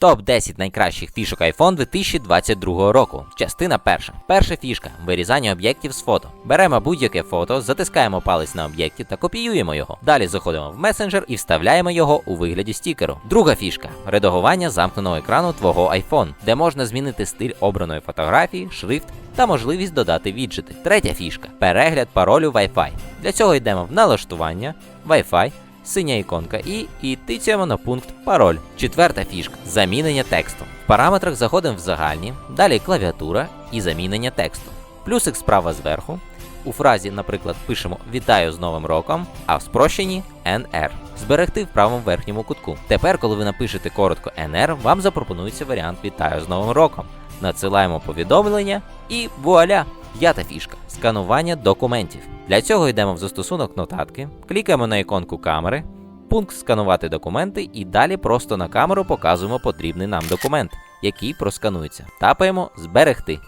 Топ 10 найкращих фішок iPhone 2022 року. Частина перша. Перша фішка вирізання об'єктів з фото. Беремо будь-яке фото, затискаємо палець на об'єкті та копіюємо його. Далі заходимо в месенджер і вставляємо його у вигляді стікеру. Друга фішка редагування замкненого екрану твого iPhone, де можна змінити стиль обраної фотографії, шрифт та можливість додати віджити. Третя фішка перегляд паролю Wi-Fi. Для цього йдемо в налаштування, Wi-Fi, синя іконка і, і тицяємо на пункт пароль. Четверта фішка замінення тексту. В параметрах заходимо в загальні, далі клавіатура і замінення тексту. Плюсик справа зверху. У фразі, наприклад, пишемо Вітаю з Новим роком, а в спрощенні NR. Зберегти в правому верхньому кутку. Тепер, коли ви напишете коротко NR, вам запропонується варіант Вітаю з Новим роком. Надсилаємо повідомлення і вуаля! П'ята фішка сканування документів. Для цього йдемо в застосунок нотатки, клікаємо на іконку камери, пункт сканувати документи і далі просто на камеру показуємо потрібний нам документ, який просканується. Тапаємо Зберегти.